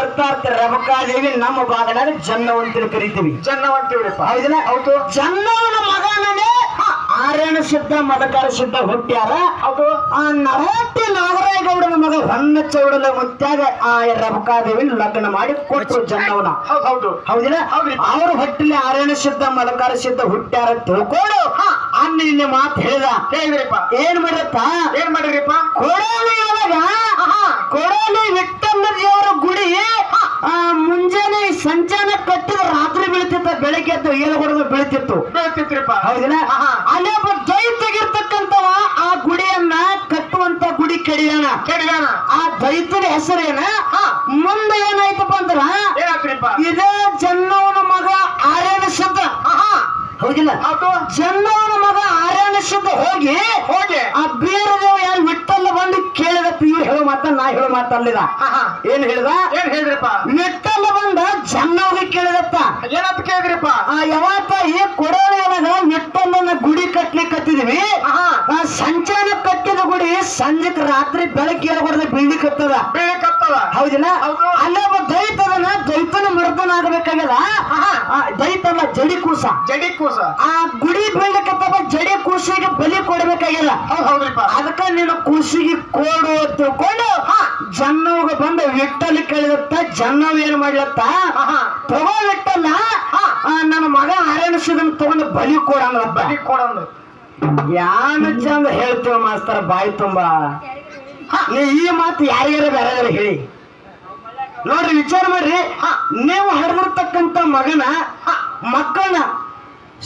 ಅರ್ಥಾತ್ ರಮಕಾದೇವಿ ನಮ್ಮ ಭಾಗದಾಗ ಜನ್ನವಂತರು ಕರಿತೀವಿ. ಚೆನ್ನವಂತೀವ್ರಿಪ್ಪ ಇದನ್ನ ಹೌದು ಜನ್ನವನ ಮಗನೇ ಆರ್ಯಣ ಸಿದ್ಧ ಮದಕಾರ ಸಿದ್ಧ ಹುಟ್ಟ್ಯಾರ. ಹೌದು. ಆ ನರಹಟ್ಟಿ ನಾಗರಾಯಗೌಡನ ಮಗ ಹೊನ್ನ ಚೌಡಲ ಮುತ್ಯಾಗ ಆ ರಮಕಾದೇವಿ ಲಗ್ನ ಮಾಡಿ ಕೊಟ್ಟರು ಜನ್ನವನ. ಹೌದು. ಹೌದು. ಹೌದಿಲ್ಲ. ಅವ್ರ ಹೊಟ್ಟಿಲಿ ಆರ್ಯಣ ಸಿದ್ಧ ಮದಕಾರ ಸಿದ್ಧ ಹುಟ್ಟ್ಯಾರ ತಿಳ್ಕೊಂಡು ಅನ್ನ ನಿನ್ನೆ ಮಾತು ಹೇಳಿದ. ಹೇಳಿದ್ರಪ್ಪ. ಏನ್ ಮಾಡಿರಪ್ಪ ಏನ್ ಮಾಡಿದ್ರಿಪ್ಪ? ಕೊಡಲಿ ಒಳಗ ಕೊಡಲಿ ವಿಠ್ಠಲ ದೇವರ ಗುಡಿ ಆ, ಮುಂಜಾನೆ ಸಂಚಾನ ಕಟ್ಟಿದ ರಾತ್ರಿ ಬೀಳ್ತಿತ್ತ ಬೆಳಗ್ಗೆ ಎದ್ದು ಏಳು ಹೊಡೆದು ಬೀಳ್ತಿತ್ತು ಬೀಳ್ತಿತ್ರಿಪ್ಪ ಹೌದಿಲ್ಲ. ಅಲ್ಲಿ ಒಬ್ಬ ದೈತಗಿರ್ತಕ್ಕಂಥವ ಆ ಗುಡಿಯನ್ನ ಕಟ್ಟುವಂತ ಗುಡಿ ಕಡಿಯೋಣ ಕಡಿಯೋಣ ಆ ದೈತನ ಹೆಸರೇನ. ಮುಂದೆ ಏನಾಯ್ತಪ್ಪ ಅಂದ್ರ ಇದೇ ಜನ್ನವನ ಮಗ ಆರ್ಯನ ಶಬ್ದ ಹೌದಿಲ್ಲ? ಹೌದು. ಜನ್ನವನ ಮಗ ಆರ್ಯನ ಶಬ್ದ ಹೋಗಿ ಹೋಗಿ. ಆ ಬೀರದೇವ ಯಾರು ಮೆಟ್ಟಲ್ಲ ಬಂದು ಕೇಳಿದ ಇವ್ರು ಹೇಳೋ ಮಾತ ನಾ ಹೇಳೋ ಮಾತಲ್ಲಿದ ಏನ್ ಹೇಳಿದ? ಏನ್ ಹೇಳಿದ್ರಪ್ಪ? ಮೆಟ್ಟಲ್ಲ ಬಂದ ಜನ್ನವ್ಗೆ ಕೇಳಿದಪ್ಪ. ಏನಂತ ಕೇಳಿದ್ರಪ್ಪ? ಆ ಯಾವತ್ತ ಈ ಕೊಡೋಳಿ ಒಳಗ ವಿಠ್ಠಲನ ಗುಡಿ ಕಟ್ಲಿಕ್ಕತ್ತಿದ್ವಿ ಕತ್ತಿದೀವಿ. ಆ ಸಂಚಾನ ಕಟ್ಟಿದ ಗುಡಿ ಸಂಜೆಕ್ ರಾತ್ರಿ ಬೆಳಗ್ಗೆ ಹೊಡೆದ ಬೀಳಿ ಕತ್ತದ. ಹೌದಿಲ್ಲ? ಹೌದು. ಅಲ್ಲೇ ಒಬ್ಬ ದೈತದನ ದೈತನ ಮರ್ದನ ಆಗ್ಬೇಕಾಗ್ಯದ ದೈತಲ್ಲ ಜಡಿ ಕೂಸ. ಜಡಿ ಕೂಸ. ಆ ಗುಡಿ ಬೀಳಕತ್ತವ ಜಡಿ ಕೂಸಿಗೆ ಬಲಿ ಕೊಡ್ಬೇಕಾಗಿಲ್ಲ. ಅದಕ್ಕ ನೀನು ಕೂಸಿಗೆ ಕೋಡು ಅಂತ ತಿಳ್ಕೊಂಡು ಜನ್ನವ್ಗ ಬಂದ ವಿಟ್ಟಲ್ಲಿ ಕೇಳಿದತ್ತ ಜನ್ನವ್ ಏನ್ ಮಾಡ್ಲತ್ತ? ತಗೋ ವಿಟ್ಟಲ್ಲ ಆ, ನನ್ನ ಮಗ ಆರ್ಯನಿಸಿದನ್ ತಗೊಂಡು ಬಲಿ ಕೊಡಂಗ ಬಲಿ ಕೊಡಂಗ ಯಾನ ಚಂದ ಹೇಳ್ತೀವ ಮಾಸ್ತರ ಬಾಯಿ ತುಂಬಾ. ನೀ ಈ ಮಾತು ಯಾರ್ಯಾರ ಬೇರೆ ಹೇಳಿ? ನೋಡ್ರಿ ವಿಚಾರ ಮಾಡ್ರಿ. ನೀವು ಹರಿದಿರ್ತಕ್ಕಂತ ಮಗನ ಮಕ್ಕಳನ್ನ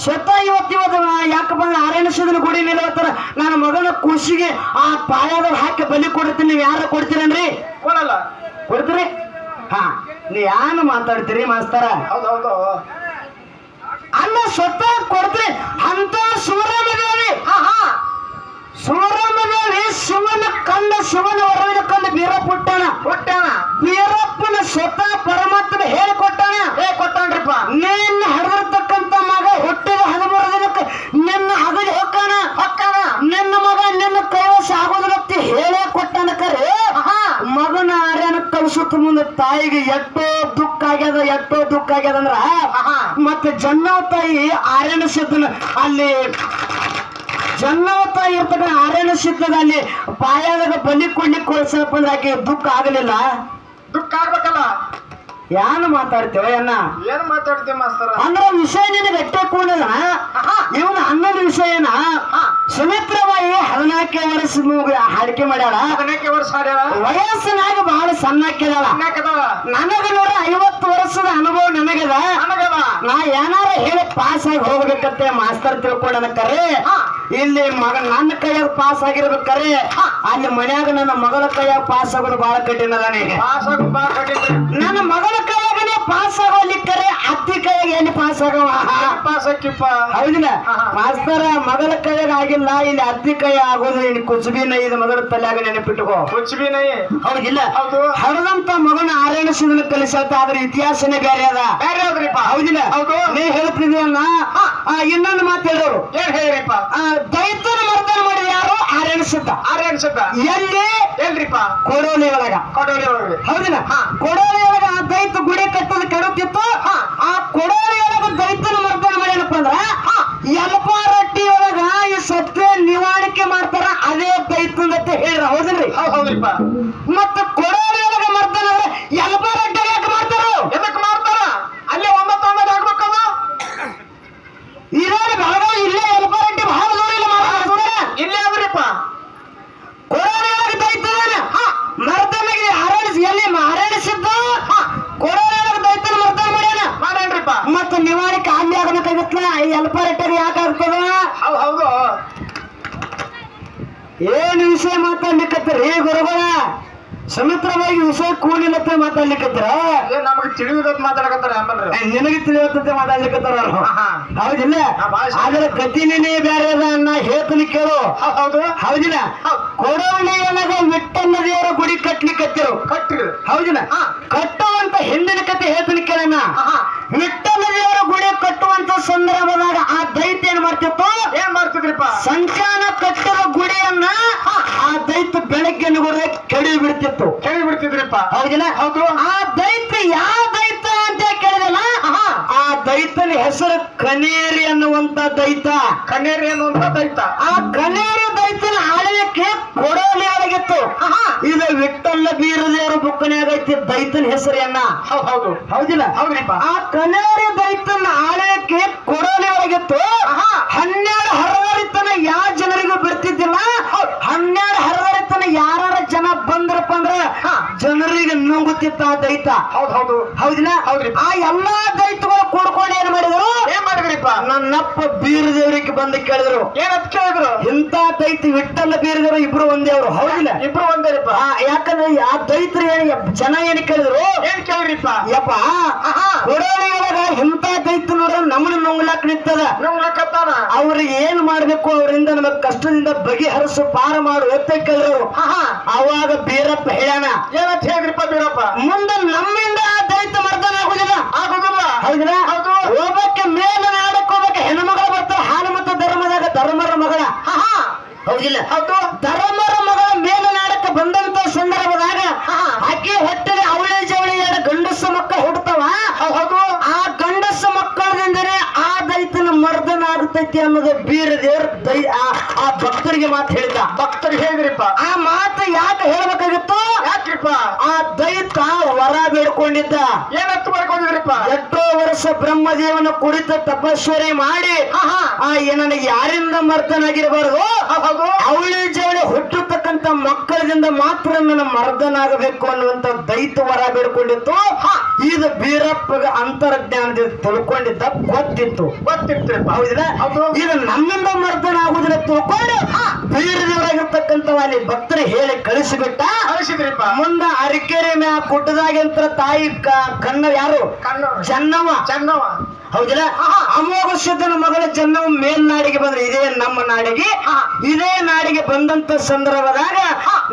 ಸ್ವತಃ ಇವತ್ತು ಯಾಕಪ್ಪ ಯಾಕೆ ಬಂದ ಆರಣಿಸಿದ ಗುಡಿ ನಿಲ್ಲತ್ತಾರ ನನ್ನ ಮಗನ ಖುಷಿಗೆ ಆ ಪಾಯದಾಗ ಹಾಕಿ ಬಲಿ ಕೊಡ್ತೀನಿ ನೀವು ಯಾರ ಕೊಡ್ತೀರನ್ರಿ? ಕೊಡಲ್ಲ. ಕೊಡ್ತೀರಿ? ಹಾ ನೀ ಯಾನು ಮಾತಾಡ್ತೀರಿ ಮಾಸ್ತರ? ಹೌದು ಹೌದು. ಅಲ್ಲ ಸ್ವತಃ ಕೊಡ್ತೀರಿ. ಅಂತ ಶಿವರಾಮದೇವಿ ಶಿವರಾಮದೇವಿ ಶಿವನ ಕಂದ ಶಿವನ ಹೊರವಿನ ಕಂದ ಬೀರಪುಟ್ಟಣ ಕೊಟ್ಟಾನ ಬೀರಪ್ಪನ ಸ್ವತಃ ಪರಮಾತ್ಮ ಹೇಳಿಕೊಟ್ಟಾನ ಏ ಕೊಟ್ಟಾನ್ರಿಪ್ಪ ನಿನ್ನ ಹರಿದಿರ್ತಕ್ಕಂತ ಮಗ ಹುಟ್ಟಿದ ಹದಿಮೂರು ದಿನಕ್ಕೆ ನಿನ್ನ ಹಗಲಿ ಹೊಕ್ಕಾನ ಹೊಕ್ಕಾನ ನಿನ್ನ ಮಗ ನಿನ್ನ ಕೈವಶ ಆಗೋದಿಲ್ಲತ್ತಿ ಹೇಳೇ ಕೊಟ್ಟಾನ ಕರೆ ಮಗನ ಆರ್ಯನ ಕಲಿಸುತ್ತ ಮುಂದೆ ತಾಯಿಗೆ ಎಷ್ಟೋ ದುಃಖ ಆಗ್ಯದ ಎಷ್ಟೋ ದುಃಖ ಆಗ್ಯದ ಅಂದ್ರ ಮತ್ತೆ ಜನ್ನವ ತಾಯಿ ಆರ್ಯನ ಸಿದ್ಧನ ಅಲ್ಲಿ ಜನ್ನವ ತಾಯಿ ಇರ್ತಕ್ಕ ಆರ್ಯನ ಸಿದ್ಧದ ಅಲ್ಲಿ ಪಾಯದಾಗ ಬಲಿ ಕೊಡ್ಲಿಕ್ಕೆ ಕೊಡ್ಸಪ್ಪ ಅಂದ್ರೆ ಆಕೆ ದುಃಖ ಆಗಲಿಲ್ಲ. ದುಃಖ ಆಗ್ಬೇಕಲ್ಲ. ಯಾನು ಮಾತಾಡ್ತೇವ ಅಣ್ಣ? ಏನ್ ಮಾತಾಡ್ತೀವಿ ಮಾಸ್ತರ? ಅಂದ್ರ ವಿಷಯ ನಿನಗೆ ಎಟ್ಟೆ ಕೂಡದ ಇವನ ಹನ್ನೊಂದು ವಿಷಯನ ಸುಮಿತ್ರವಾಯಿ ಹದಿನಾಲ್ಕೆ ವರ್ಷ ಹಾಡಿಕೆ ಮಾಡ್ಯಾಳ. ಹದಿನಾಲ್ಕೆ ವರ್ಷ ಹಾಡ್ಯಾಳ? ವಯಸ್ಸಿನಾಗ ಬಹಳ ಸಣ್ಣ ಹಾಕಿದಾಳ ಹದಿನಾಲ್ಕದವ ನನಗ ನೋಡ್ರಿ ಐವತ್ತು ವರ್ಷದ ಅನುಭವ ನನಗದ. ನನಗವ ನಾ ಏನಾರ ಹೇಳಿ ಪಾಸ್ ಆಗಿ ಹೋಗ್ಬೇಕಂತೆ ಮಾಸ್ತರ್ ತಿಳ್ಕೊಂಡನ ಕರೆ ಇಲ್ಲಿ ಮಗ ನನ್ನ ಕೈಯಾಗ ಪಾಸ್ ಆಗಿರ್ಬೇಕಾರೆ ಅಲ್ಲಿ ಮನ್ಯಾಗ ನನ್ನ ಮಗಳ ಕೈಯಾಗ ಪಾಸ್ ಆಗೋದು ಬಹಳ ಕಠಿಣ ಅದಾನೆ. ನನ್ನ ಮಗಳ ಕೈಯಾಗನೇ ಪಾಸ್ ಆಗೋಲಿಕ್ಕರೆ ಅತ್ತಿ ಕೈಯಾಗ ಎಲ್ಲಿ ಪಾಸ್ ಆಗವ? ಪಾಸ್ ಆಕಿಪ್ಪ? ಹೌದಿಲ್ಲ. ಆಹಾ. ಮಾಸ್ತರ ಮಗಳ ಕೈಯಾಗ ಆಗಿಲ್ಲ ಇಲ್ಲಿ ಅತ್ತಿ ಕೈ ಆಗೋದು ಕುಚುಬಿ ನೈ ಇದು ಮಗಳ ತಲೆಯಾಗ ನೆನಪಿಟ್ಟುಕೋ ಕುಚುಬಿ ನೈ. ಹೌದಿಲ್ಲ. ಹೌದು. ಹರದಂತ ಮಗನ ಸಿಂಧನ ಕಲಿಸತ್ತ ಆದ್ರೆ ಇತಿಹಾಸನೇ ಬೇರೆ ಅದ. ಬೇರೆ ಅದ್ರಿಪ್ಪ ಹೌದಿಲ್ಲ. ಹೌದು. ನೀ ಹೇಳ್ತಿದ್ಯಲ್ಲ? ಆ, ಇನ್ನೊಂದು ಮಾತು ಹೇಳೋರು ಏನ್ ಹೇಳಿರಿಪ್ಪ? ಆ, ದೈತ್ಯನ ಮರ್ದನ ಮಾಡಿದ ಯಾರು ಆರ್ಯನ ಸಿದ್ಧ ಆರ್ಯ ಅನ್ಸುತ್ತ ಎಲ್ಲಿ? ಎಲ್ರಿಪ್ಪ? ಕೊಡೋಲಿ ಒಳಗ. ಕೊಡೋಲಿ ಒಳಗೆ. ಹೌದಿಲ್ಲ. ಕೊಡೋಲಿ ಒಳಗ ಆ ದೈತ ಗುಡಿ ಕಟ್ಟದ ಕೆಡುತ್ತಿತ್ತು ಆ ಕೊಡೋಲಿ ಒಳಗ ದೈತನ ಮರ್ದನ ಮಾಡ್ಯಾನಪ್ಪ ಅಂದ್ರ ಯಲ್ಪ ರೊಟ್ಟಿ ಒಳಗ ಈ ಸತ್ಯ ನಿವಾರಿಕೆ ಮಾಡ್ತಾರ ಅದೇ ದೈತಂದತ್ತೆ ಹೇಳ್ರ ಹೌದಿಲ್ರಿ? ಹೌದ್ ಹೌದ್ರಿಪ್ಪ. ಮತ್ತ ಕೊಡೋಲಿ ಒಳಗ ಮರ್ದನ ಅಂದ್ರೆ ಯಲಪ ರೊಟ್ಟಿ ಯಾಕೆ ಮಾಡ್ತಾರ ಎದಕ್ ಮಾಡ್ತಾರ ಅಲ್ಲೇ ಒಂಬತ್ತು ಒಂಬತ್ತು ಆಗ್ಬೇಕಲ್ಲ ಇರೋರು ಬೆಳಗಾವಿ ಇಲ್ಲೇ ಯಲಪ ರೊಟ್ಟಿ ಬಹಳ ದೂರ ಇಲ್ಲ ಮಾಡ್ತಾರೆ ಇಲ್ಲೇ ಆದ್ರಿಪ್ಪ ಕೊಡೋಲಿ ಒಳಗ ದೈತನ ಮರ್ದನಿಗೆ ಹರಡಿಸಿ ಎಲ್ಲಿ ಹರಡಿಸಿದ್ದು ಕೊಡೋಲಿ ಒಳಗ ದೈತನ ಮರ್ದನ ಮಾಡ್ಯಾನ ಮಾಡೇನ್ರಿಪ್ಪ ಮತ್ತ ನಿವಾರಿಕೆ ಅಲ್ಲಿ ಅಲ್ಪ ಯಾಕೆ ಆಗ್ತದ? ಹೌದು ಏನ್ ವಿಷಯ ಮಾತಾಡ್ಲಿಕ್ಕತ್ತೀರಿ ಗುರುಗಳ? ಸಮಿತ್ರವಾಗಿ ವಿಷಯ ಕೂಡಿಲತ್ತ ಮಾತಾಡ್ಲಿಕ್ಕತ್ತೀರ ನಮಗೆ ತಿಳಿಯುದತ್ ಮಾತಾಡಕತ್ತಾರ ನಿನಗೆ ತಿಳಿಯತ್ತಂತೆ ಮಾತಾಡ್ಲಿಕ್ಕತ್ತಾರ. ಹೌದಿಲ್ಲ. ಆದ್ರೆ ಗತಿನೇ ಬೇರೆ ಅದ ಅನ್ನ ಹೇಳ್ತೀನಿ ಕೇಳು. ಹೌದ್ ಹೌದು. ಹೌದಿಲ್ಲ? ಕೊಡವಳಿಯೊಳಗ ವಿಠ್ಠಲ ದೇವರ ಗುಡಿ ಕಟ್ಲಿಕ್ಕತ್ತಿರು ಕಟ್ಟಿರು ಹೌದಿಲ್ಲ. ಕಟ್ಟುವಂತ ಹಿಂದಿನ ಕತೆ ಹೇಳ್ತೀನಿ ಹೌದಿಲ್ಲ? ಹೌದು. ಆ ದೈತ್ಯ ಯಾವ ದೈತ ಅಂತ ಕೇಳಿದಲ್ಲ? ಆ ದೈತನ ಹೆಸರು ಕನೇರಿ ಅನ್ನುವಂತ ದೈತ ಕನೇರಿ ಅನ್ನುವಂತ ದೈತ ಆ ಕನೇರಿ ದೈತನ ಆಡಲಿಕ್ಕೆ ಕೊಡೋಲಿ ಆಡಗಿತ್ತು ಇದು ವಿಠಲ್ಲ ಬೀರದೇವರ ಬುಕ್ಕನ್ಯಾಗ ಐತಿ ದೈತನ ಹೆಸರನ್ನ ಹೌದು ಹೌದಿಲ್ಲ? ಹೌದ್ರಿಪ್ಪ. ಆ ಕನೇರಿ ದೈತನ ಆಡಲಿಕ್ಕೆ ಕೊಡೋಲಿ ಆಡಗಿತ್ತು ಹನ್ನೆರಡು ಹರವರಿತನ ಯಾವ ಜನರಿಗೂ ಬಿಡ್ತಿದ್ದಿಲ್ಲ? ಹನ್ನೆರಡು ಹರವರಿತನ ಯಾರ ಜನರಿಗೆ ನುಂಗುತ್ತಿತ್ತ ಆ ದೈತ. ಹೌದ್ ಹೌದು. ಹೌದಿಲ್ಲ? ಹೌದ್ರಿ. ಆ ಎಲ್ಲಾ ದೈತಗಳು ಕೂಡ್ಕೊಂಡು ಏನ್ ಮಾಡಿದ್ರು? ಏನ್ ಮಾಡಿದ್ರಿಪ್ಪ? ನನ್ನಪ್ಪ ಬೀರದೇವರಿಗೆ ಬಂದು ಕೇಳಿದ್ರು. ಏನಂತ ಕೇಳಿದ್ರು? ಇಂಥ ದೈತಿ ವಿಠಲ ಬೀರಿದ್ರು ಇಬ್ರು ಒಂದೇ ಅವರು ಹೌದಿಲ್ಲ? ಇಬ್ರು ಒಂದೇ ಯಾಕಂದ್ರೆ ಆ ದೈತ್ರಿ ಜನ ಏನ್ ಕೇಳಿದ್ರು? ಏನ್ ಕೇಳ್ರಿಪ್ಪ ಯಪ್ಪ ಕೊಡೋಳಿ ಎಂತ ಇಂಥ ದೈತ ನೋಡ್ರ ನಮ್ಮನ್ನ ನುಂಗ್ಲಾಕ್ ನಿಂತದ. ನುಂಗ್ಲಾಕತ್ತಾನ? ಅವ್ರಿಗೆ ಏನ್ ಮಾಡ್ಬೇಕು ಅವರಿಂದ ನಮಗ್ ಕಷ್ಟದಿಂದ ಬಗೆಹರಿಸು ಪಾರ ಮಾಡು ಅಂತ ಕೇಳಿದ್ರು. ಅವಾಗ ಬೀರಪ್ಪ ಹೇಳ್ಯಾನ ಏನಂತ ಹೇಳ್ರಿಪ್ಪ ಬೀರಪ್ಪ? ಮುಂದೆ ನಮ್ಮಿಂದ ಆ ದೈತ ಮರ್ದನ ಆಗುದಿಲ್ಲ. ಆಗುದಿಲ್ಲ. ಹೌದಿಲ್ಲ? ಹೌದು. ಹೋಗಕ್ಕೆ ಮೇಲೆ ನಾಡಕ್ ಹೋಗಕ್ಕೆ ಹೆಣ್ಮಗಳು ಬರ್ತಾರ ಹಾಲು ಮತ್ತು ಧರ್ಮದಾಗ ಧರ್ಮರ ಮಗಳ ಹೌದಿಲ್ಲ. ಹೌದು. ಧರ್ಮರ ಮಗಳ ಮೇಲೆ ನಾಡಕ್ಕೆ ಬಂದಂತ ಸಂದರ್ಭದಾಗ ಆಕೆ ಹೊಟ್ಟೆಗೆ ಅವಳಿ ಜವಳಿ ಎರಡು ಗಂಡಸ ಮಕ್ಕಳು ಹುಡ್ತಾವ ಹೌದು ಆ ಗಂಡಸ ಮಕ್ಕಳದಿಂದನೇ ಆ ದೈತನ ಮರ್ದನ ಆಗ್ತೈತಿ ಅನ್ನೋದು ಬೀರ ದೇವ್ರ ದೈ ಆ- ಆ ಭಕ್ತರಿಗೆ ಮಾತು ಹೇಳಿದ ಭಕ್ತರಿಗೆ ಹೇಳಿದ್ರಿಪ್ಪ. ಆ ಮಾತು ಯಾಕೆ ಹೇಳ್ಬೇಕಾಗಿತ್ತು? ಆ ದೈತ ವರ ಬೇಡ್ಕೊಂಡಿದ್ದ. ಏನತ್ತು ಮಾಡ್ಕೊಂಡಿದ್ರಿಪ್ಪ? ಎಷ್ಟೋ ವರ್ಷ ಬ್ರಹ್ಮದೇವನ ಕುರಿತ ತಪಸ್ವರಿ ಮಾಡಿ ಆ ನನಗೆ ಯಾರಿಂದ ಮರ್ದನಾಗಿರಬಾರದು? ಹೌದು. ಅವಳಿ ಜವಳಿ ಹುಟ್ಟಿರ್ತಕ್ಕಂತ ಮಕ್ಕಳಿಂದ ಮಾತ್ರ ನನ್ನ ಮರ್ದನಾಗಬೇಕು ಅನ್ನುವಂತ ದೈತ ವರ ಬೇಡ್ಕೊಂಡಿತ್ತು. ಇದು ಬೀರಪ್ಪಗ ಅಂತರ್ಜ್ಞಾನದಿಂದ ತಿಳ್ಕೊಂಡಿದ್ದ ಗೊತ್ತಿತ್ತು. ಗೊತ್ತಿತ್ತು. ಹೌದಿಲ್ಲ? ಹೌದು. ಇದು ನಮ್ಮಿಂದ ಮರ್ದನ ಆಗುದಿಲ್ಲ ತಿಳ್ಕೊಂಡು ಬೀರದೇವರಾಗಿರ್ತಕ್ಕಂಥ ಅಲ್ಲಿ ಭಕ್ತರು ಹೇಳಿ ಕಳಿಸಿಬಿಟ್ಟ. ಕಳಿಸಿದ್ರಿಪ್ಪ. ಮುಂದ ಅರಿಕೆರೆ ಮ್ಯಾ ಕುಟ್ಟದಾಗಿಂತ ತಾಯಿ ಕಣ್ಣ ಯಾರು? ಕಣ್ಣ ಚನ್ನವ ಚೆನ್ನವ ಹೌದಿಲ್ಲ? ಅಮೋಘ ಸಿದ್ಧನ ಮಗಳ ಜನ್ನವ ಮೇಲ್ನಾಡಿಗೆ ಬಂದ್ರೆ ಇದೇ ನಮ್ಮ ನಾಡಿಗೆ. ಇದೇ ನಾಡಿಗೆ ಬಂದಂತ ಸಂದರ್ಭದಾಗ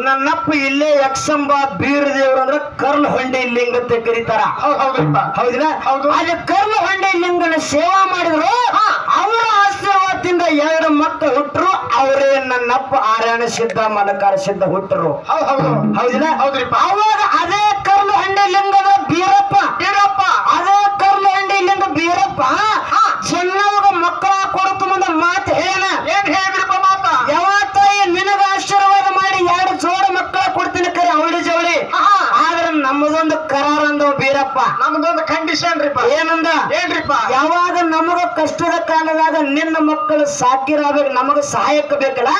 ನನ್ನಪ್ಪ ಇಲ್ಲೇ ಯಕ್ಷಂಬ ಬೀರದೇವ್ರು ಅಂದ್ರ ಕರ್ಲ ಹೊಂಡೆ ಲಿಂಗ ಅಂತ ಕರೀತಾರ. ಹೌದ್ ಕರ್ಣ ಹೌದಿಲ್ಲ. ಅಲ್ಲಿ ಕರ್ಲ ಹೊಂಡಿ ಲಿಂಗನ ಸೇವಾ ಮಾಡಿದ್ರು ಅವರ ಆಶೀರ್ವಾದದಿಂದ ಎರಡು ಮಕ್ಕಳು ಹುಟ್ಟರು ಅವರೇ ನನ್ನಪ್ಪ ಆರಾಯಣ ಸಿದ್ಧ ಮನಕಾರ ಸಿದ್ಧ ಹುಟ್ಟರು ಹೌದ್ ಹೌದು. ಹೌದಿಲ್ಲ? ಹೌದ್ರಿಪ್ಪ. ಅವಾಗ ಅದೇ ಕರ್ಲು ಹೊಂಡೆ ಲಿಂಗದ ಬೀರಪ್ಪ. ಬೀರಪ್ಪ. ಅದೇ ಕರ್ಲು ಹೊಂಡೆ ಲಿಂಗ ಬೀರಪ್ಪ. ಚೆನ್ನವಾಗ ಮಕ್ಕಳ ಕೊಡುತ್ತ ಮುಂದೆ ಮಾತು ಹೇಳ ಏನ್ ಹೇಳಿದ್ರಿಪ್ಪ ಮಾತ ಯಾವತ್ತಾಯಿ ನಿನಗ ಆಶೀರ್ವಾದ ಮಾಡಿ ಎರಡು ಜೋಡ ಮಕ್ಕಳ ಕೊಡ್ತೀನಿ ಕರೆ ಅವಳಿ ಜವಳಿ ಆದ್ರೆ ನಮ್ಮದೊಂದು ಕರಾರ ಅಂದವ ಬೀರಪ್ಪ ನಮ್ದೊಂದು ಕಂಡೀಷನ್ ರೀಪ. ಏನಂದ? ಏನ್ರಿಪ್ಪ ಯಾವಾಗ ನಮಗ ಕಷ್ಟದ ಕಾಲದಾಗ ನಿನ್ನ ಮಕ್ಕಳು ಸಾಕಿರಾಗಬೇಕು ನಮಗ ಸಹಾಯಕ್ಕೆ ಬೇಕಲ್ಲ?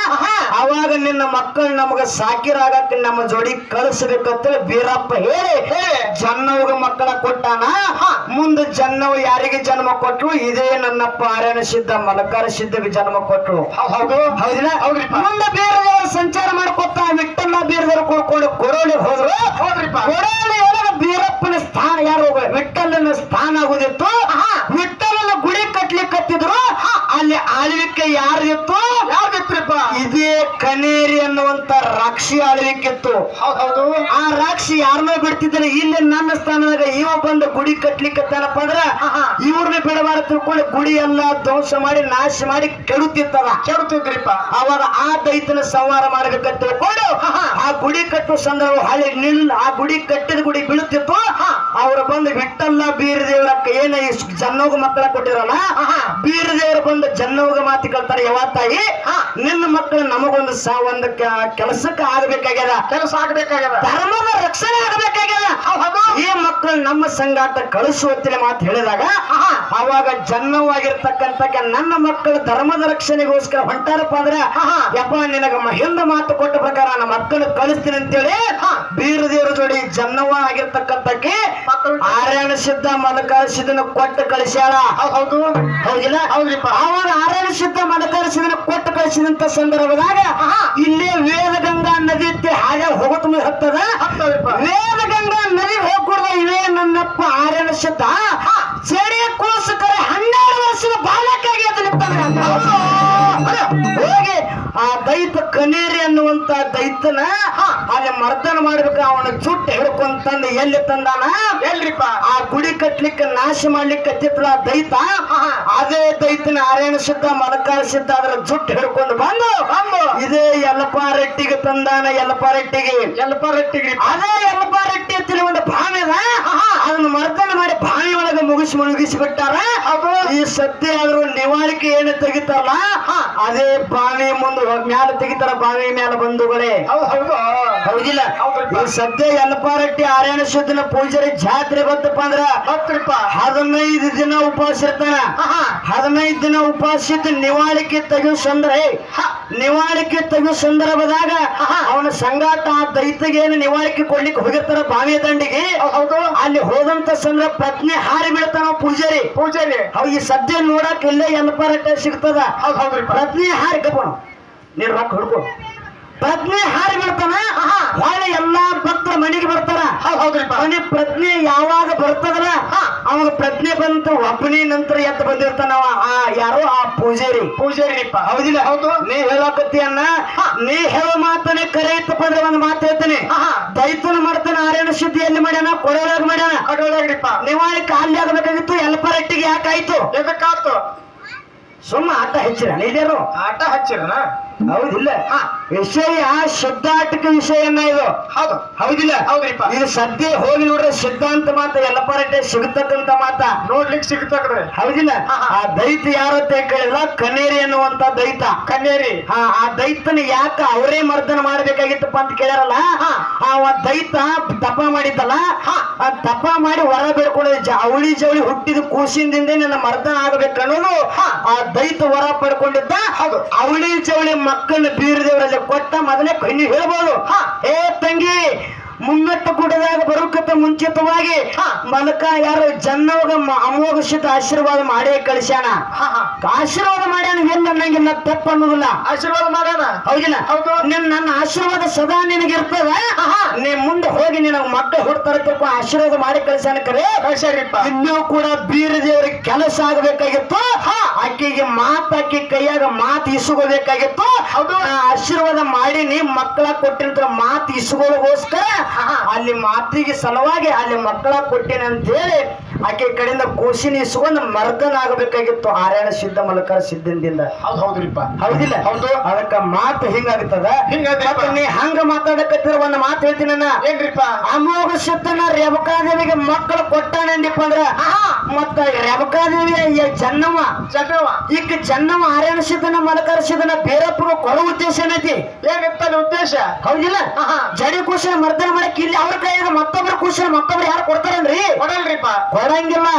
ಅವಾಗ ನಿನ್ನ ಮಕ್ಕಳು ನಮಗ ಸಾಕಿರಾಗಕ್ಕೆ ನಮ್ಮ ಜೋಡಿ ಕಳಿಸ್ಬೇಕಂತ ಬೀರಪ್ಪ ಹೇಳಿ ಜನ್ನವಗ ಮಕ್ಕಳ ಕೊಟ್ಟಾನ? ಮುಂದೆ ಜನ್ನವ ಯಾರಿಗೆ ಜನ್ಮ ಕೊಟ್ರು? ಇದೇ ನನ್ನಪ್ಪ ಆರ್ಯನ ಸಿದ್ಧ ಮಲಕಾರ ಸಿದ್ಧಗೆ ಜನ್ಮ ಕೊಟ್ರು. ಹೌದ್ ಹೌದು. ಹೌದಿಲ್ಲ. ಮುಂದೆ ಬೇರೆದವರು ಸಂಚಾರ ಮಾಡ್ಕೊತ ವಿಠಲ್ಲ ಬೇರೆದವರು ಕೊಡ್ಕೊಂಡು ಕೊರೋಳಿ ಹೋದ್ರು. ಹೌದ್ರಿಪ್ಪ ಕೊಡಲಿ ಒಳಗ ಬೀರಪ್ಪನ ಸ್ಥಾನ ಯಾರು ವಿಠಲನ ಸ್ಥಾನ ಆಗುದಿತ್ತು. ವಿಠಲನ ಗುಡಿ ಕಟ್ಲಿಕ್ಕೆ ಕತ್ತಿದ್ರು. ಅಲ್ಲಿ ಆಳ್ವಿಕೆ ಯಾರ್ದಿತ್ತು ಯಾರಿತ್ರಿಪ್ಪ ಇದೇ ಕನೇರಿ ಅನ್ನುವಂತ ರಾಕ್ಷಿ ಆಳ್ವಿಕೆ ಇತ್ತು ಹೌದ್. ಆ ರಾಕ್ಷಿ ಯಾರನ್ನೋ ಬಿಡ್ತಿದ್ರೆ ಇಲ್ಲಿ ನನ್ನ ಸ್ಥಾನದಾಗ ಇವ ಬಂದು ಗುಡಿ ಕಟ್ಲಿಕ್ಕತ್ತಾನಪ್ಪ ಅಂದ್ರ ಇವ್ರನ್ನ ಬಿಡಬಾರ ತಿಳ್ಕೊಂಡು ಗುಡಿ ಎಲ್ಲ ಧ್ವಂಸ ಮಾಡಿ ನಾಶ ಮಾಡಿ ಕೆಡುತ್ತಿತ್ತದ. ಕೆಡುತ್ತಿದ್ರಿಪ್ಪ. ಅವಾಗ ಆ ದೈತನ ಸಂಹಾರ ಮಾಡ್ಬೇಕಂತ ತಿಳ್ಕೊಂಡು ಗುಡಿ ಕಟ್ಟುವ ಸಂದರ್ಭ ಹಳೆ ನಿಲ್ ಆ ಗುಡಿ ಕಟ್ಟಿದ ಗುಡಿ ಬೀಳುತ್ತಿತ್ತು. ಅವ್ರು ಬಂದು ಬಿಟ್ಟಲ್ಲ ಬೀರದೇವರ ಏನ ಜನ್ನೋಗ ಮಕ್ಕಳ ಕೊಟ್ಟಿರಲ್ಲ ಬೀರದೇವರು ಬಂದು ಜನ್ನೋಗ ಮಾತು ಕೇಳ್ತಾರೆ ಯಾವತ್ತಾಗಿ? ನಿನ್ನ ಮಕ್ಕಳು ನಮಗೊಂದು ಸ ಒಂದು ಕೆಲಸಕ್ಕೆ ಆಗಬೇಕಾಗ್ಯದ. ಕೆಲಸ ಆಗ್ಬೇಕಾಗ್ಯದ. ಧರ್ಮದ ರಕ್ಷಣೆ ಆಗಬೇಕಾಗ್ಯದ. ಈ ಮಕ್ಕಳು ನಮ್ಮ ಸಂಗಾಟ ಕಳಿಸುವತ್ತಿನ ಮಾತು ಹೇಳಿದಾಗ ಅವಾಗ ಜನ್ಮವಾಗಿರ್ತಕ್ಕಂಥ ನನ್ನ ಮಕ್ಕಳು ಧರ್ಮದ ರಕ್ಷಣೆಗೋಸ್ಕರ ಹೊಂಟಾರಪ್ಪ ಅಂದ್ರೆ ಯಪ್ಪ ನಿನಗ ಹಿಂದ ಮಾತು ಕೊಟ್ಟ ಪ್ರಕಾರ ನಮ್ಮ ಮಕ್ಕಳು ಕಳಿಸ್ತೀನಿ ಅಂತೇಳಿ ಬೀರದೇವ್ರ ಜೋಡಿ ಜನ್ನವ ಆಗಿರ್ತಕ್ಕಂತ ಆರ್ಯಾಣ ಆರ್ಯಣ ಸಿದ್ಧ ಮನಕಾರ ಸಿದ್ಧನ ಕೊಟ್ಟು ಕಳಿಸ್ಯಾಳ. ಹೌದ್ ಹೌದು. ಹೌದಿಲ್ಲ? ಹೌದ್ರಿಪ್ಪ. ಅವಾಗ ಆರ್ಯಣ ಸಿದ್ಧ ಮನಕಾರ ಸಿದ್ಧನ ಕೊಟ್ಟು ಕಳಿಸಿದಂತ ಸಂದರ್ಭದಾಗ ಇಲ್ಲೇ ವೇದಗಂಗಾ ನದಿ ಹಾಗೆ ಹೋಗುತ್ತ ಮುಂದೆ ಹತ್ತದ. ಗಂಗಾ ವೇದಗಂಗಾ ನದಿ ಹೋಗ್ಕೊಡ್ದ ಇವೇ ನನ್ನಪ್ಪ ಆರ್ಯನ ಸಿದ್ಧ. ಕನೇರಿ ಅನ್ನುವಂತ ದೈತನ ಅಲ್ಲಿ ಮರ್ದನ ಮಾಡ್ಬೇಕು ಅವನ ಚುಟ್ಟು ಹಿಡ್ಕೊಂತಂದು ಎಲ್ಲಿ ತಂದಾನ? ಎಲ್ರಿಪ್ಪ ಆ ಗುಡಿ ಕಟ್ಲಿಕ್ಕೆ ನಾಶ ಮಾಡ್ಲಿಕ್ಕೆ ಆ ದೈತ. ಅದೇ ದೈತನ ಆರ್ಯನ ಸಿದ್ಧ ಮಲಕಾರ ಸಿದ್ಧ ಅದರ ಜುಟ್ಟು ಹಿಡ್ಕೊಂಡು ಬಂದು ಬಂದು. ಇದೇ ಎಲ್ಲಪಾರೆಟ್ಟಿಗೆ ತಂದಾನ ಎಲ್ಲಪಾರೆಟ್ಟಿಗೆ ಎಲ್ಪ ರೆಟ್ಟಿಗ್ರಿ ಅದೇ ಎಲ್ಲಪಾರೆಟ್ಟಿ ಅಂತೇಳಿ ಒಂದು ಭಾವಿ ಅದ ಅದನ್ನ ಮರ್ದನ ಮಾಡಿ ಭಾವಿ ಒಳಗೆ ಮುಗಿದ ಮುಗಿಸಿ ಮುಳುಗಿಸಿ ಬಿಟ್ಟಾರ ಈ ಸದ್ಯ ಆದ್ರೂ ನಿವಾಳಿಕೆ ಏನು ತೆಗಿತಾರಲ್ಲ? ಅದೇ ಬಾವಿ ಮುಂದೆ ಮ್ಯಾಲ ತೆಗಿತಾರ ಬಾವಿ ಮ್ಯಾಲ ಬಂಧುಗಳೇ. ಹೌದು ಹೌದು. ಹೌದಿಲ್ಲ. ಈ ಸದ್ಯ ಯಲ್ಪಾರಟ್ಟಿ ಆರ್ಯಾಣ ಶುದ್ಧನ ಪೂಜಾರಿ ಜಾತ್ರೆ ಬಂತಪ್ಪ ಅಂದ್ರ ಹದಿನೈದು ದಿನ ಉಪವಾಸ ಇರ್ತಾನ. ಹದಿನೈದು ದಿನ ಉಪವಾಸ ಇದ್ದು ನಿವಾಳಿಕೆ ತೆಗಿಯೋ ಸಂದ್ರ ನಿವಾಳಿಕೆ ತೆಗಿಯೋ ಸಂದರ್ಭದಾಗ ಅವನ ಸಂಗಾಟ ಆ ನಿವಾಳಿಕೆ ಕೊಡ್ಲಿಕ್ಕೆ ಹೋಗಿರ್ತಾರ ಬಾವಿಯ ದಂಡಿಗೆ? ಅಲ್ಲಿ ಹೋದಂತ ಸಂದ್ರ ಪ್ರಜ್ಞೆ ಹಾರಿ ಬೀಳ್ತಾನ. ಅವ ಪೂಜಾರಿ. ಪೂಜಾರಿ. ಅವ್ ಈ ಸದ್ಯ ನೋಡಕ್ ಇಲ್ಲೇ ಯಲ್ಲಪಾರಟ್ಟಿ ಸಿಗ್ತದ. ಪ್ರಜ್ಞೆ ಹಾರಿ ಕಪ್ಪ ನೀನ್ ರೊಕ್ಕ ಹುಡ್ಕೊ. ಪ್ರಜ್ಞೆ ಹಾರಿ ಬರ್ತಾನ ಹೊಳೆ ಎಲ್ಲಾ ಭಕ್ತರ ಮನೆಗೆ ಬರ್ತಾರ. ಮನೆ ಪ್ರಜ್ಞೆ ಯಾವಾಗ ಬರ್ತದಲ್ಲ ಅವಾಗ ಪ್ರಜ್ಞೆ ಬಂತು ಒಬ್ಬನೇ ನಂತರ ಎತ್ತ ಬಂದಿರ್ತಾನ ಅವ. ಆ ಯಾರು? ಆ ಪೂಜಾರಿ. ಪೂಜಾರಿಪ್ಪ ಹೌದಿಲ್ಲ ಹೌದು. ನೀ ಹೇಳಕತ್ತಿಯನ್ನ ನೀ ಹೇಳೋ ಮಾತನೇ ಕರೆ ಇತ್ತಪ್ಪ ಅಂದ್ರೆ ಒಂದು ಮಾತು ಹೇಳ್ತಾನೆ. ದೈತನ ಮಾಡ್ತಾನೆ ಆರ್ಯನ ಶುದ್ಧಿ ಎಲ್ಲಿ ಮಾಡ್ಯಾನ. ಕೊಡೋಳಾಗ ಮಾಡ್ಯಾನ ಕಡೋಳಾಗ್ರಿಪ್ಪ ನಿವಾಳಿ ಖಾಲಿ ಆಗಬೇಕಾಗಿತ್ತು ಎಲ್ಪರಟ್ಟಿಗೆ ಯಾಕಾಯ್ತು ಎದಕ್ಕಾಯ್ತು ಸುಮ್ಮ ಆಟ ಹೆಚ್ಚಿರ ನೀಡ್ಯಾರು ಆಟ ಹಚ್ಚಿರನ? ಹೌದಿಲ್ಲ ವಿಷಯ ಶುದ್ಧಾಟಕ ವಿಷಯನ ಇದು. ಹೌದು. ಹೌದಿಲ್ಲ? ಹೌದ್ರಿಪ್ಪ. ಇದು ಸದ್ಯ ಹೋಗಿ ನೋಡ್ರೆ ಸಿದ್ಧಾಂತ ಮಾತ ಪರಟೆ ಸಿಗತಕ್ಕಂತ ಮಾತ ನೋಡ್ಲಿಕ್ಕೆ ಸಿಗುತ್ತೆ ಹೌದಿಲ್ಲ. ಆ ದೈತ ಯಾರತ್ತೆ ಕೇಳಿಲ್ಲ ಕನೇರಿ ಅನ್ನುವಂತ ದೈತ. ಕನೇರಿ ಆ ಆ ದೈತನ ಯಾಕ ಅವರೇ ಮರ್ದನ ಮಾಡ್ಬೇಕಾಗಿತ್ತಪ್ಪ ಅಂತ ಕೇಳ್ಯಾರಲ್ಲ? ಆ ದೈತ ತಪ ಮಾಡಿದ್ದಲ್ಲ? ಆ ತಪ ಮಾಡಿ ಹೊರ ಬೇಡ್ಕೊಳ್ಳಿ ಅವಳಿ ಜವಳಿ ಹುಟ್ಟಿದ ಕೂಸಿಂದಿಂದ ನನ್ನ ಮರ್ದನ ಆಗ್ಬೇಕು ಅನ್ನೋದು ಆ ದೈತ ವರ ಪಡ್ಕೊಂಡಿದ್ದ. ಅವಳಿ ಜವಳಿ ಮಕ್ಕಳನ್ನ ಬೀರದೇವರಲ್ಲಿ ಕೊಟ್ಟ ಮೊದಲೇ ಕಣ್ಣಿ ಹೇಳ್ಬೋದು. ಏ ತಂಗಿ ಮುಮ್ಮೆಟ್ಟು ಗುಡದಾಗ ಬರೋಕತ್ತ ಮುಂಚಿತವಾಗಿ ಮಲಕ ಯಾರು ಜನ್ನವಾಗ ಅಮೋಘ ಸಿದ್ಧ ಆಶೀರ್ವಾದ ಮಾಡೇ ಕಳಿಸ್ಯಾನ. ಆಶೀರ್ವಾದ ಮಾಡ್ಯಾನ ಹೆಂಗ ಅನ್ನಂಗಿಲ್ಲ ತಪ್ಪ ಅನ್ನೋದಿಲ್ಲ. ಆಶೀರ್ವಾದ ಮಾಡ್ಯಾನ? ಹೌದಿಲ್ಲ? ಹೌದು. ನಿನ್ ನನ್ನ ಆಶೀರ್ವಾದ ಸದಾ ನಿನಗಿರ್ತದ? ನೀ ಮುಂದೆ ಹೋಗಿ ನಿನಗ ಮಕ್ಕಳು ಹುಡ್ತಾರ ಆಶೀರ್ವಾದ ಮಾಡಿ ಕಳಿಸ್ಯಾನ ಕರೆ. ಇನ್ನೂ ಕೂಡ ಬೀರ ದೇವ್ರಿಗೆ ಕೆಲಸ ಆಗಬೇಕಾಗಿತ್ತು. ಆಕೆಗೆ ಮಾತು ಆಕೆ ಕೈಯಾಗ ಮಾತು ಇಸುಗೋಬೇಕಾಗಿತ್ತು ಆಶೀರ್ವಾದ ಮಾಡಿ ನೀ ಮಕ್ಕಳ ಕೊಟ್ಟಿರ್ತಾರ ಮಾತು ಇಸ್ಕೊಳ್ಳೋಗೋಸ್ಕರ ಅಲ್ಲಿ ಮಾತಿಗೆ ಸಲುವಾಗಿ ಅಲ್ಲಿ ಮಕ್ಕಳ ಕೊಟ್ಟಿನ ಅಂತ ಹೇಳಿ ಆಕೆ ಕಡೆಯಿಂದ ಕೂಸಿನ ಇಸ್ಕೊಂಡು ಮರ್ದನಾಗಬೇಕಾಗಿತ್ತು. ಆರ್ಯಾಣ ಸಿದ್ಧ ಮಲಕರ ಸಿದ್ಧದಿಂದ ಹೌದು ಹೌದ್ರಿಪ್ಪ. ಹೌದಿಲ್ಲ? ಹೌದು. ಅದಕ್ಕ ಮಾತು ಹಿಂಗಾಗ್ತದ. ಮತ್ತೆ ನೀ ಹಂಗ ಮಾತಾಡಕತ್ತಿರ? ಒಂದ್ ಮಾತು ಹೇಳ್ತೀನಿ ಏನ್ರಿಪ್ಪ? ಅಮೋಘ ಸಿದ್ಧನ ರೇವಕಾದೇವಿಗೆ ಮಕ್ಕಳು ಕೊಟ್ಟಾನಂದಿಪ್ಪ ಅಂದ್ರ ಮತ್ತ ರೇವಕಾದೇವಿ ಚನ್ನಮ್ಮ ಚಂದ್ರವ ಈಗ ಚೆನ್ನಮ್ಮ ಆರ್ಯಾಣ ಸಿದ್ಧನ ಮಲಕರ ಸಿದ್ಧನ ಬೇರಪ್ಪಗ ಕೊಡೋ ಉದ್ದೇಶ ಏನೈತಿ? ಅಲ್ಲಿ ಉದ್ದೇಶ? ಹೌದಿಲ್ಲ. ಜಡಿ ಕೂಸಿನ ಮರ್ದನ ಮಾಡಕ್ ಇಲ್ಲಿ ಅವ್ರ ಕೈಯಾಗ ಮತ್ತೊಬ್ರು ಖುಷಿ ಮತ್ತೊಬ್ರು ಯಾರು ಕೊಡ್ತಾರನ್ರಿ? ಕೊಡಲ್ರಿಪ್ಪ. ಕೊಡಂಗಿಲ್ಲ.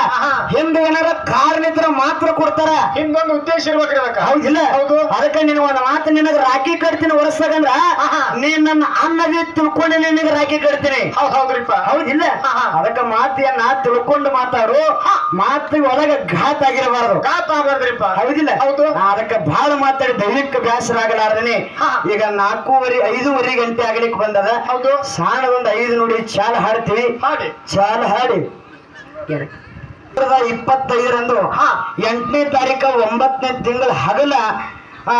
ಹಿಂದ ಏನಾರ ಕಾರಣಿದ್ರ ಮಾತ್ರ ಕೊಡ್ತಾರ? ಹಿಂದೊಂದು ಉದ್ದೇಶ ಇರ್ಬೇಕ್ರಿ ಅದಕ್ಕ. ಹೌದಿಲ್ಲ ಹೌದು. ಅದಕ್ಕೆ ನಿನ್ ಒಂದ್ ಮಾತು ನಿನಗ ರಾಖಿ ಕಟ್ತೀನಿ ಒರೆಸ್ದಾಗಂದ್ರ ಆಹಾ. ನೀನ್ ನನ್ನ ಅನ್ನದೇ ತಿಳ್ಕೊಂಡು ನಿನಗ ರಾಖಿ ಕಟ್ತೀನಿ. ಹೌದು ಹೌದ್ರಿಪ್ಪ. ಹೌದಿಲ್ಲ. ಅದಕ್ಕ ಮಾತಿಯನ್ನ ತಿಳ್ಕೊಂಡು ಮಾತಾಡು. ಮಾತು ಒಳಗ ಘಾತ್ ಆಗಿರಬಾರದು. ಘಾತ್ ಆಗ್ಬಾರ್ದ್ರಿಪ್ಪ. ಹೌದಿಲ್ಲ ಹೌದು. ಅದಕ್ಕ ಬಹಳ ಮಾತಾಡಿ ದೈಹಿಕ ಬೇಸರ ಆಗಲಾರ್ದನೆ. ಈಗ ನಾಲ್ಕೂವರೆ ಐದೂವರೆ ಗಂಟೆ ಆಗ್ಲಿಕ್ಕೆ ಬಂದದ. ಹೌದು. ಸಾಣದೊಂದು ಐದು ನೋಡಿ ಚಾಲ್ ಹಾಡ್ತೀವಿ. ಹಾಡಿ. ಚಾಲ ಹಾಡಿ. ಇಪ್ಪತ್ತೈದರಂದು. ಎಂಟನೇ ತಾರೀಕ ಒಂಬತ್ತನೇ ತಿಂಗಳ ಹಗಲ ಆ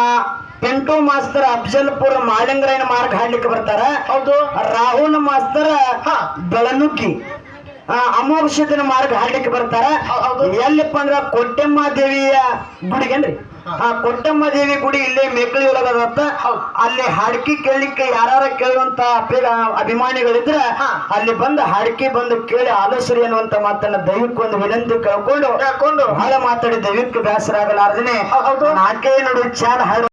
ಪೆಂಟು ಮಾಸ್ತರ್ ಅಫಜಲ್ಪುರ ಮಾಲಿಂಗರಾಯನ ಮಾರ್ಗ ಹಾಡ್ಲಿಕ್ಕೆ ಬರ್ತಾರ. ಹೌದು. ರಾಹುಲ್ ಮಾಸ್ತರ್ ಹಾ. ಬೆಳನುಕ್ಕಿ ಅಮೋಘ ಮಾರ್ಗ ಹಾಡ್ಲಿಕ್ಕೆ ಬರ್ತಾರ. ಎಲ್ಲಿಪ್ಪ ಅಂದ್ರ ಕೊಟ್ಟೆಮ್ಮ ದೇವಿಯ ಗುಡಿಗೇನ್ರಿ? ಆ ಕೊಟ್ಟಮ್ಮ ದೇವಿ ಗುಡಿ ಇಲ್ಲೇ ಮೆಕ್ಕಳಿ ಒಳಗದತ್ತ ಅಲ್ಲಿ ಹಾಡ್ಕಿ ಕೇಳಲಿಕ್ಕೆ ಯಾರು ಕೇಳುವಂತ ಅಭಿಮಾನಿಗಳಿದ್ರೆ ಅಲ್ಲಿ ಬಂದು ಹಾಡ್ಕಿ ಬಂದು ಕೇಳಿ ಆಲೋಸರಿ ಅನ್ನುವಂತ ಮಾತನ್ನ ದೈವಿಕ ಒಂದು ವಿನಂತಿ ಕೇಳ್ಕೊಂಡು ಹಾಕೊಂಡು ಬಹಳ ಮಾತಾಡಿ ದೈವಕ್ಕೆ ಬೇಸರ ಆಗಲಾರ್ದೇನೆ. ನಾಲ್ಕೇ ನಡು ಚಾಲ ಹಾಡು.